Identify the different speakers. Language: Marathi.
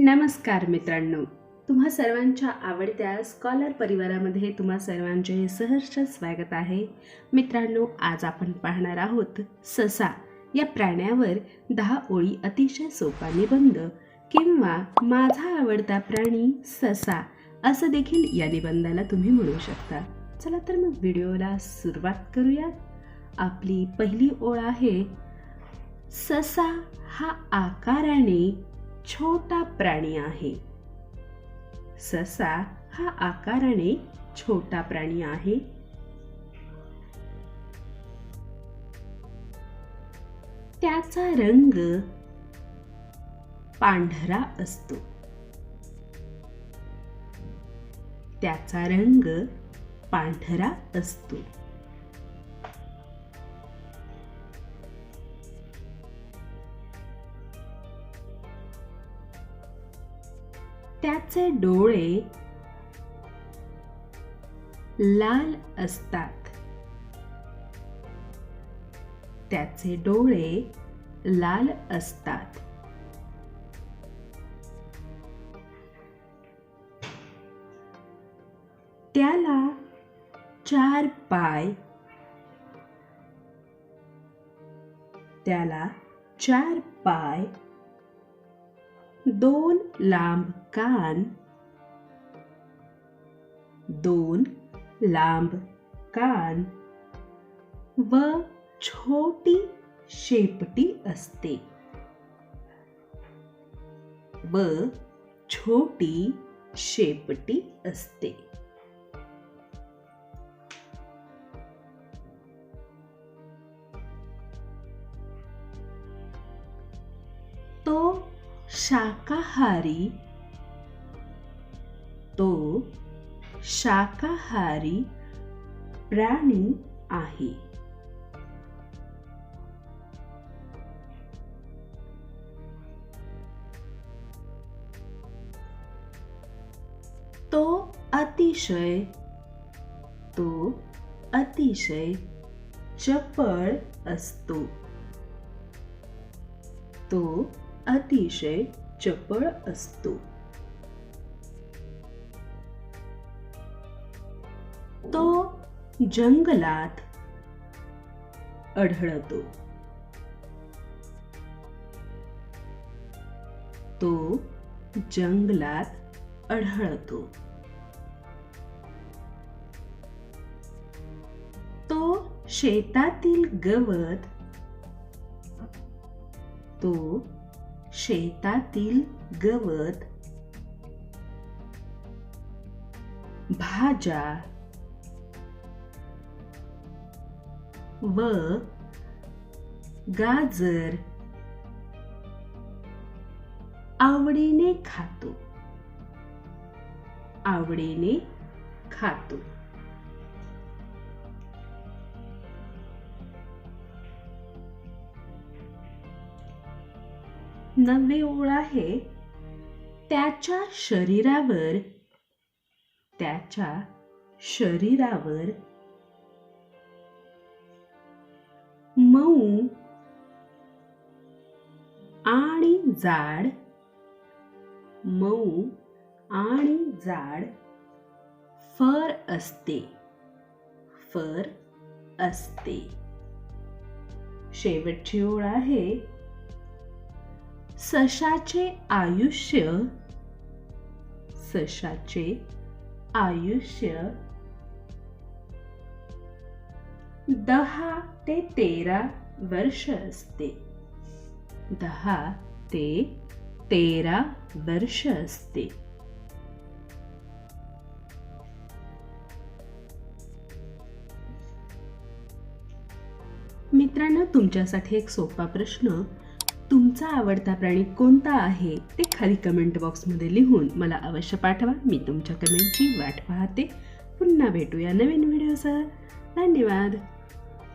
Speaker 1: नमस्कार मित्रांनो. तुम्हा सर्वांच्या आवडत्या स्कॉलर परिवारामध्ये तुम्हा सर्वांचे सहर्ष स्वागत आहे. मित्रांनो आज आपण पाहणार आहोत ससा या प्राण्यावर दहा ओळी अतिशय सोपा निबंध किंवा माझा आवडता प्राणी ससा असं देखील या निबंधाला तुम्ही म्हणू शकता. चला तर मग व्हिडिओला सुरुवात करूया आपली पहिली ओळ आहे ससा हा आकाराने छोटा प्राणी आहे. ससा हा आकाराने छोटा प्राणी आहे. त्याचा रंग पांढरा असतो. त्याचा रंग पांढरा असतो. त्याचे डोळे लाल असतात. त्याचे डोळे लाल असतात. त्याला चार पाय त्याला चार पाय दोन लांब कान दोन लांब कान व छोटी शेपटी असते. व छोटी शेपटी असते. शाकाहारी तो शाकाहारी प्राणी आहे. तो अतिशय तो अतिशय चपळ असतो. तो अतिशय चपळ असतो. तो जंगलात आढळतो तो जंगलात आढळतो तो शेतातील गवत तो शेतातील गवत. भाज्या. व गाजर. आवडीने खातो. आवडीने खातो. नववी ओळ आहे. त्याच्या शरीरावर त्याच्या शरीरावर मऊ आणि जाड मऊ आणि जाड फर असते फर असते. शेवटची ओळ आहे. सशाचे आयुष्य सशाचे आयुष्य. दहा ते तेरा वर्ष असते. दहा ते तेरा वर्ष असते. मित्रांनो तुमच्यासाठी एक सोपा प्रश्न तुमचा आवडता प्राणी कोणता आहे? ते खाली कमेंट बॉक्समध्ये लिहून मला अवश्य पाठवा. मी तुमच्या कमेंटची वाट पाहते. पुन्हा भेटूया नवीन व्हिडिओसह धन्यवाद.